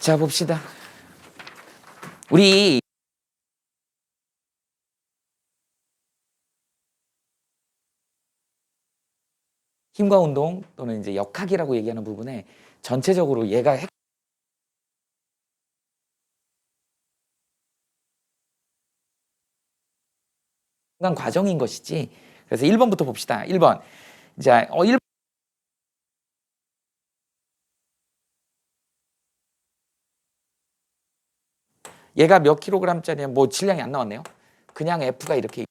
자 봅시다. 우리 힘과 운동 또는 이제 역학이라고 얘기하는 부분에 전체적으로 얘가 핵간 과정인 것이지. 그래서 1번부터 봅시다. 1번. 자, 어 1. 얘가 몇 킬로그램짜리야? 뭐 질량이 안 나왔네요. 그냥 F가 이렇게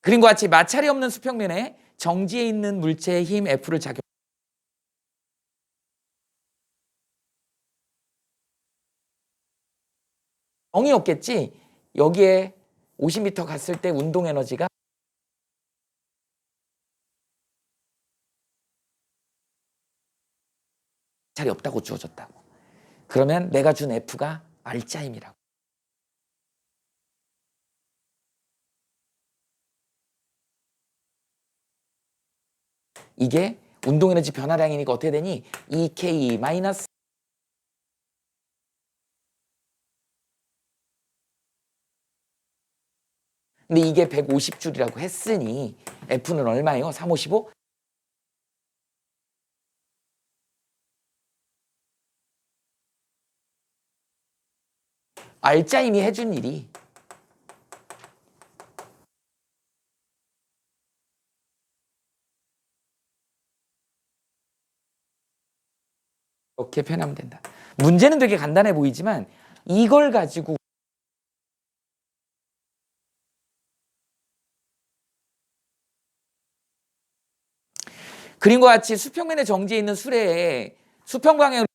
그림과 같이 마찰이 없는 수평면에 정지해 있는 물체의 힘 F를 작용 정이 없겠지. 여기에 50m 갔을 때 운동 에너지가 자리 없다고 주어졌다고. 그러면 내가 준 F가 R자임이라고. 이게 운동 에너지 변화량이니까 어떻게 되니? EK 마이너스 근데 이게 150줄이라고 했으니 F는 얼마예요? 355? 알짜임이 해준 일이 이렇게 표현하면 된다. 문제는 되게 간단해 보이지만 이걸 가지고 그림과 같이 수평면에 정지해 있는 수레에 수평 방향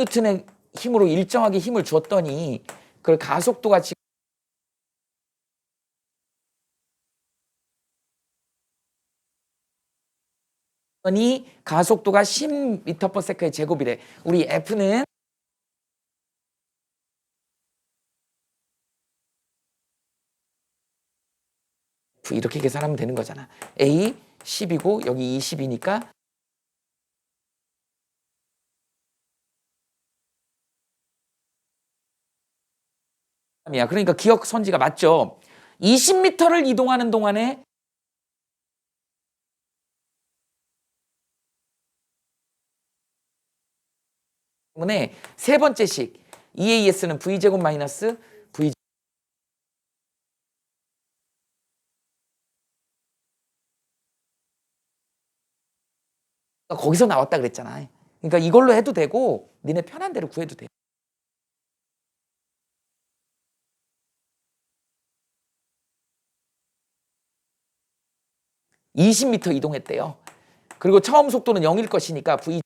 뉴턴의 힘으로 일정하게 힘을 줬더니 그 가속도가 지금 이 가속도가 10m/s의 제곱이래. 우리 F는 F 이렇게 계산하면 되는 거잖아. A 10이고 여기 20이니까 이야. 그러니까 기억 선지가 맞죠. 20m를 이동하는 동안에 때문에 세 번째 식 EAS는 V제곱 마이너스 V 거기서 나왔다 그랬잖아. 그러니까 이걸로 해도 되고 니네 편한 대로 구해도 돼. (20m) 이동했대요 그리고 처음 속도는 0일 것이니까 v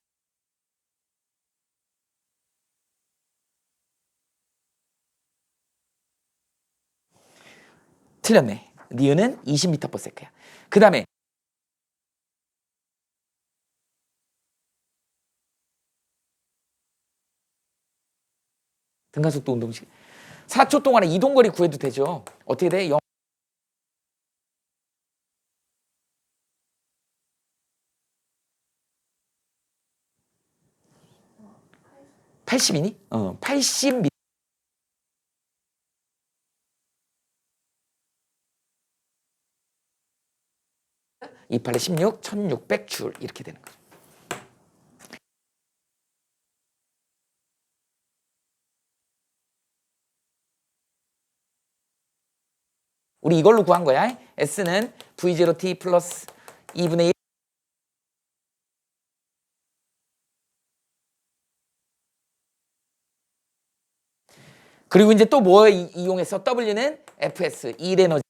틀렸네. 니은은 20m/s야. 그 다음에 등가속도 운동식 4초 동안에 이동거리 구해도 되죠. 어떻게 돼? 0 80이니? 어, 80m 28에 16, 1600줄 이렇게 되는 거죠. 우리 이걸로 구한 거야. S는 V0T 플러스 2분의 1 그리고 이제 또 뭐 이용해서 W는 FS, 1 에너지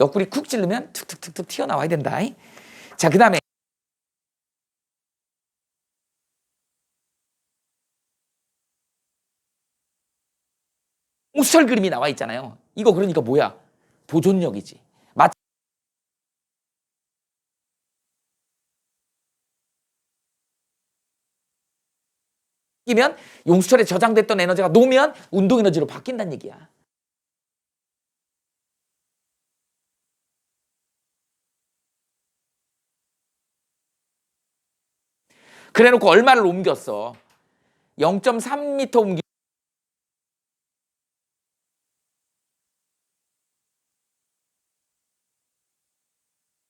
옆구리 쿡 찌르면 툭툭툭툭 튀어나와야 된다. 자, 그 다음에 옥설 그림이 나와 있잖아요. 이거 그러니까 뭐야? 보존력이지. 이면 용수철에 저장됐던 에너지가 녹으면 운동 에너지로 바뀐다는 얘기야. 그래 놓고 얼마를 옮겼어? 0.3m 옮기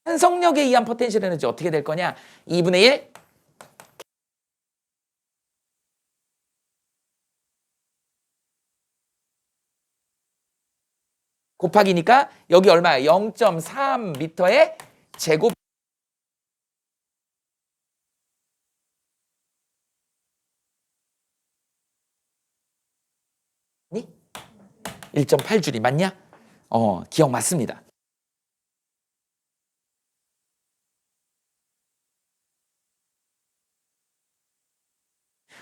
한성력에 의한 포텐셜 에너지 어떻게 될 거냐? 2분의 1 곱하기니까 여기 얼마야? 0.3m의 제곱 니? 1.8줄이 맞냐? 어, 기억 맞습니다.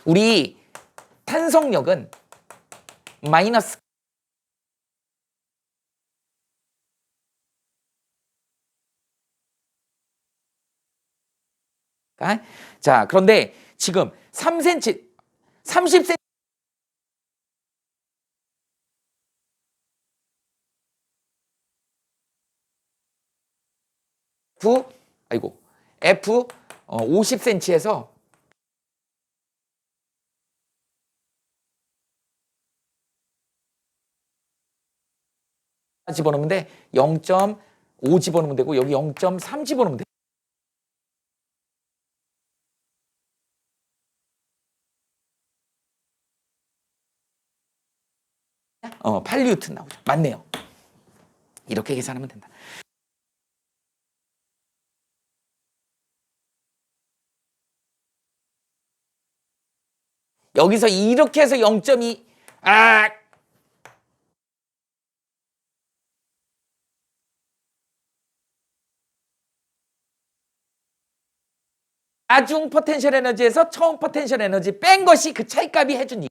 우리 탄성력은 마이너스 자, 그런데 지금 3cm, 30cm F, 아이고, F 어, 50cm에서 집어넣으면 돼. 0.5 집어넣으면 되고 여기 0.3 집어넣으면 돼. 어, 8뉴튼 나오죠. 맞네요. 이렇게 계산하면 된다. 여기서 이렇게 해서 0.2 아! 나중 포텐셜 에너지에서 처음 포텐셜 에너지 뺀 것이 그 차이값이 해준 일.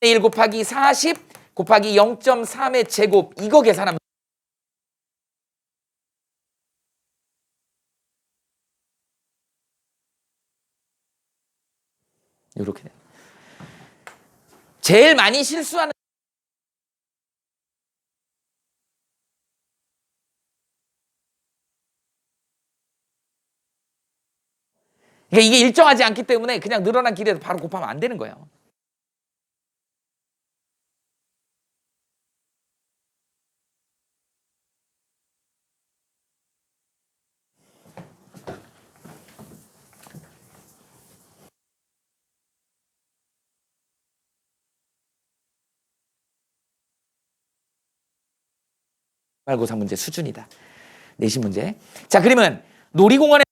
1 곱하기 40 곱하기 0.3의 제곱 이거 계산하면 이렇게 돼요. 제일 많이 실수하는 그러니까 이게 일정하지 않기 때문에 그냥 늘어난 길에서 바로 곱하면 안 되는 거예요. 말고사 문제 수준이다. 내신 문제. 자, 그러면 놀이공원에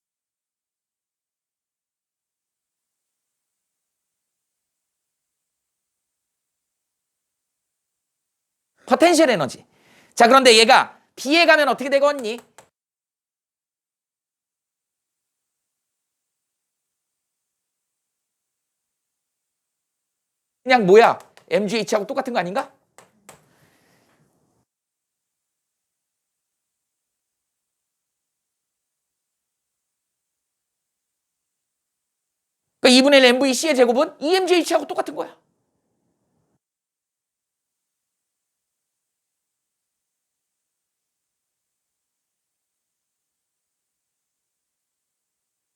포텐셜 에너지. 자, 그런데 얘가 B에 가면 어떻게 되겠니? 그냥 뭐야? MGH하고 똑같은 거 아닌가? 그러니까 2분의 1 MVC의 제곱은 EMGH하고 똑같은 거야.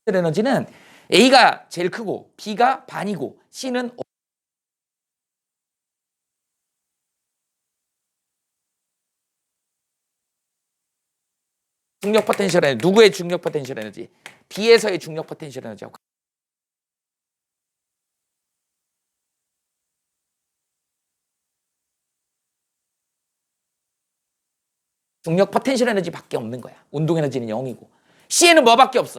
에너지는 A가 제일 크고 B가 반이고 C는 중력 포텐셜 에너지 누구의 중력 포텐셜 에너지? B에서의 중력 포텐셜 에너지하고 중력 포텐셜 에너지밖에 없는 거야. 운동 에너지는 0이고 C에는 뭐밖에 없어?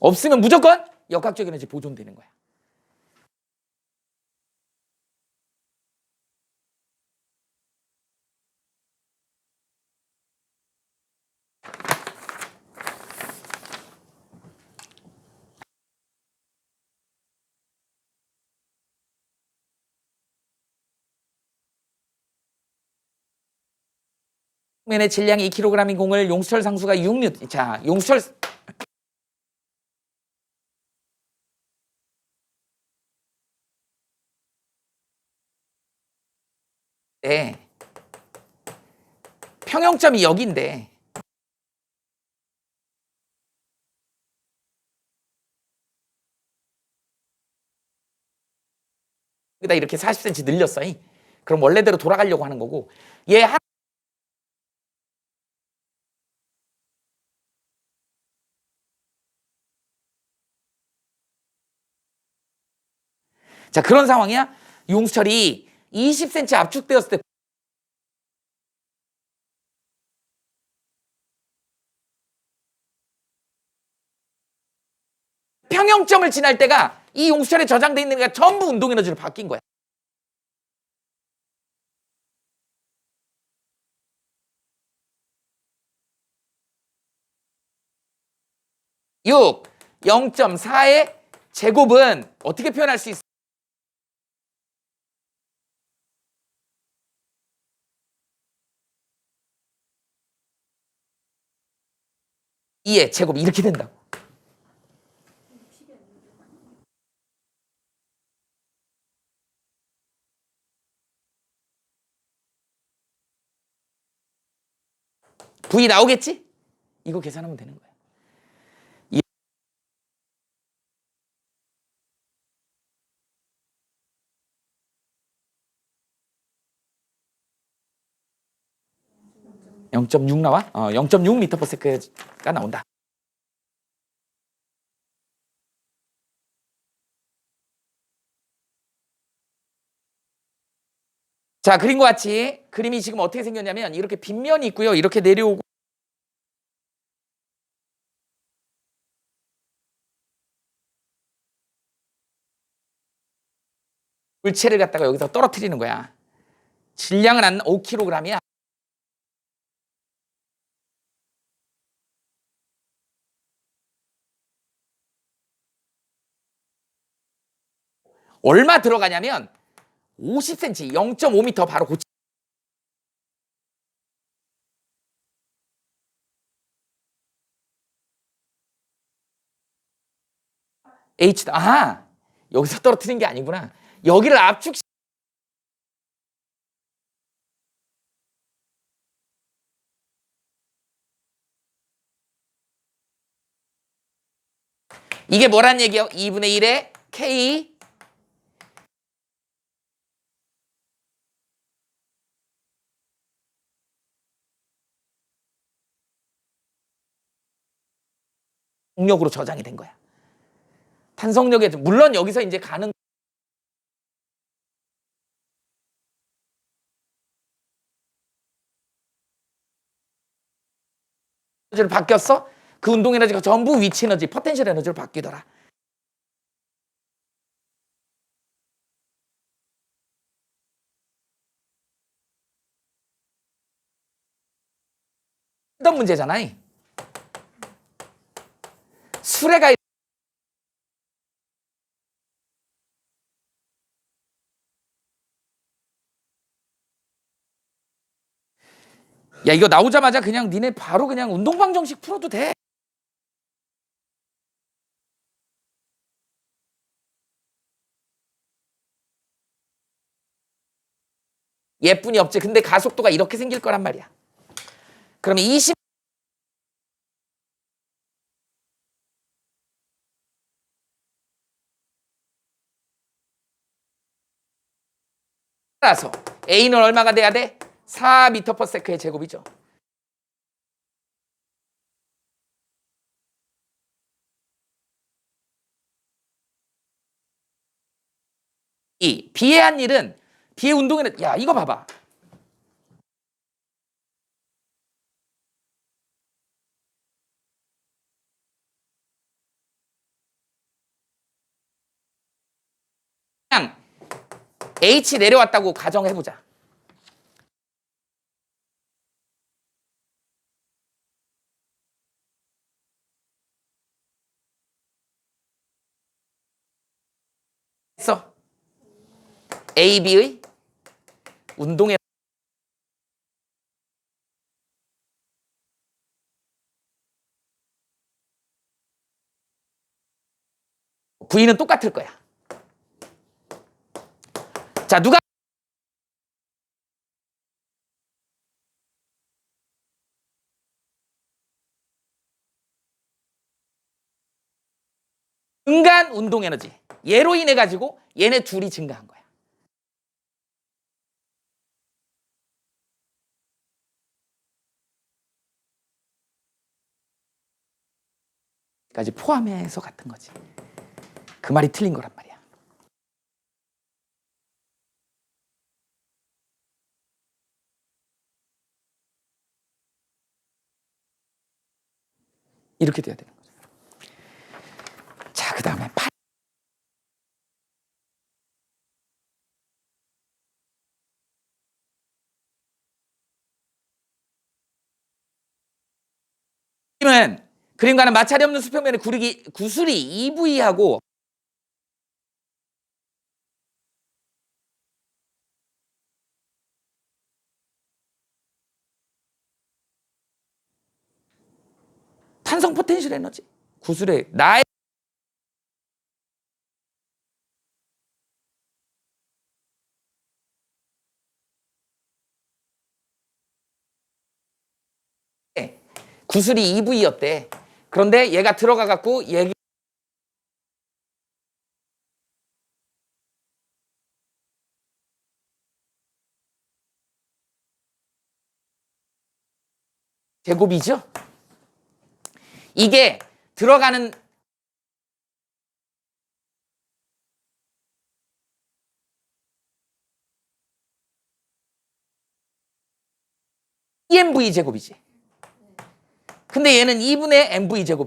없으면 무조건 역학적 에너지 보존되는 거야. 면의 질량이 2kg인 공을 용수철 상수가 6뉴 자 용수철 네. 평형점이 여기인데 여기다 이렇게 40cm 늘렸어. 이. 그럼 원래대로 돌아가려고 하는 거고 얘 한, 자 그런 상황이야. 용수철이 20cm 압축되었을 때 평형점을 지날 때가 이 용수철에 저장돼 있는 게 전부 운동 에너지로 바뀐 거야. 육 0.4의 제곱은 어떻게 표현할 수 있어? 이의 제곱이 이렇게 된다고. V 나오겠지? 이거 계산하면 되는 거야. 이- (0.6) 나와? 어, (0.6) 미터 퍼세크가 나온다. 자, 그림과 같이 그림이 지금 어떻게 생겼냐면 이렇게 빗면이 있고요. 이렇게 내려오고 물체를 갖다가 여기서 떨어뜨리는 거야. 질량은 한 5kg이야. 얼마 들어가냐면 50cm, 0.5m 바로 고치. H 아 여기서 떨어뜨린 게 아니구나. 여기를 압축. 이게 뭐란 얘기요? 2분의 1의 K 동력으로 저장이 된 거야. 탄성력에 물론 여기서 이제 가는 에너지를 바뀌었어? 그 운동 에너지가 전부 위치 에너지, 포텐셜 에너지로 바뀌더라. 이던 문제잖아. 수레가 야 이거 나오자마자 그냥 니네 바로 그냥 운동방 정식 풀어도 돼. 예쁜이 없지. 근데 가속도가 이렇게 생길 거란 말이야. 그러면 20 따라서 A는 얼마가 돼야 돼? 4m per sec의 제곱이죠. 이 B의 한 일은 B의 운동에는 야 이거 봐봐. H 내려왔다고 가정해보자. 했어. AB의 운동의 부위는 똑같을 거야. 자, 누가 증가한 운동 에너지. 얘로 인해 가지고 얘네 둘이 증가한 거야. 까지 포함해서 같은 거지. 그 말이 틀린 거란 말이야. 이렇게 돼야 되는 거죠. 자, 그 다음에 팔. 그림은 그림과는 마찰이 없는 수평면의 구르기, 구슬이 EV하고 탄성 포텐셜 에너지 구슬의 나의 구슬이 EV였대. 그런데 얘가 들어가 갖고 얘 제곱이죠. 이게 들어가는 EMV 제곱이지. 근데 얘는 2분의 MV 제곱.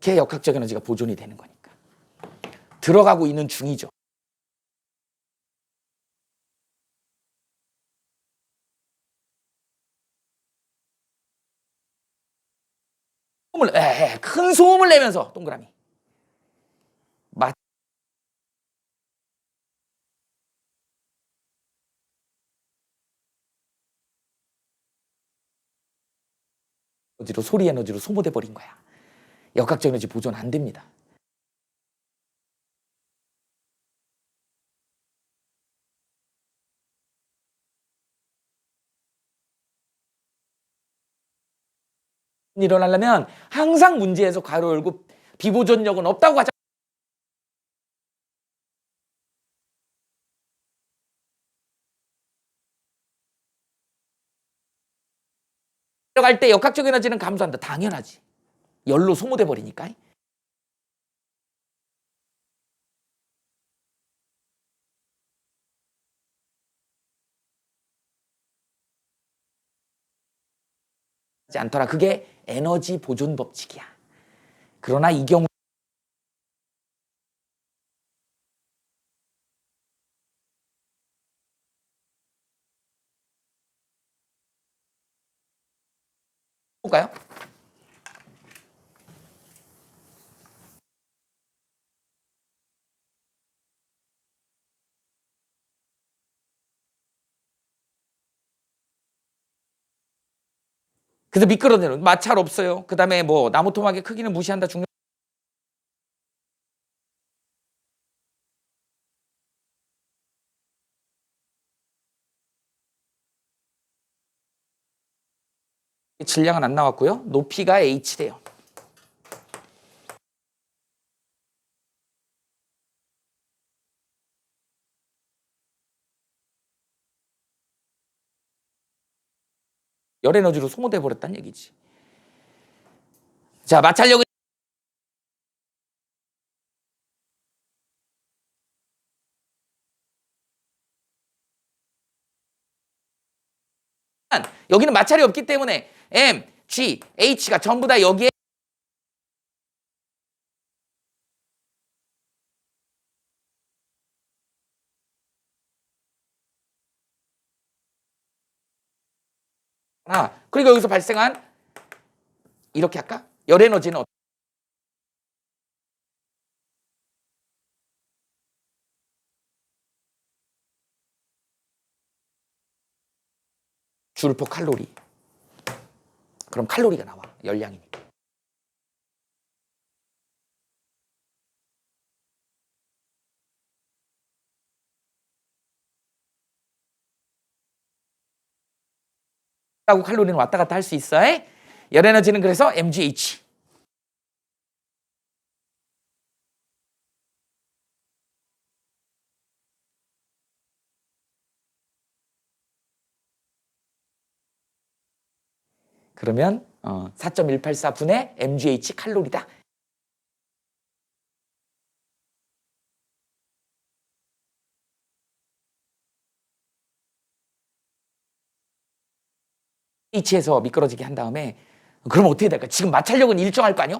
걔 역학적 에너지가 보존이 되는 거니까. 들어가고 있는 중이죠. 소음을, 에, 에, 큰 소음을 내면서 동그라미. 맞. 에너지로 소리 에너지로 소모돼 버린 거야. 역학적 에너지 보존 안 됩니다. 일어나려면 항상 문제에서 괄호 열고 비보존력은 없다고 하자. 들어갈 때 역학적 에너지는 감소한다. 당연하지. 열로 소모돼 버리니까. 않더라. 그게 에너지 보존 법칙이야. 그러나 이 경우 볼까요? 그래서 미끄러내는 마찰 없어요. 그 다음에 뭐 나무 토막의 크기는 무시한다 중요. 질량은 안 나왔고요. 높이가 h래요. 열 에너지로 소모돼 버렸다는 얘기지. 자, 마찰력은 여기는 마찰이 없기 때문에 M, G, H가 전부 다 여기에 그리고 여기서 발생한 이렇게 할까? 열 에너지는 줄포 칼로리. 그럼 칼로리가 나와. 열량이니까. 하고 칼로리는 왔다 갔다 할 수 있어. 열 에너지는 그래서 mgh. 그러면 어, 4.184분의 mgh 칼로리다. H에서 미끄러지게 한 다음에 그럼 어떻게 될까? 지금 마찰력은 일정할 거 아니요?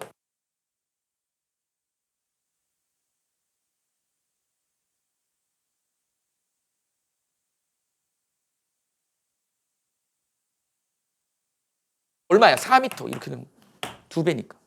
얼마야? 4m 이렇게 되면 두 배니까.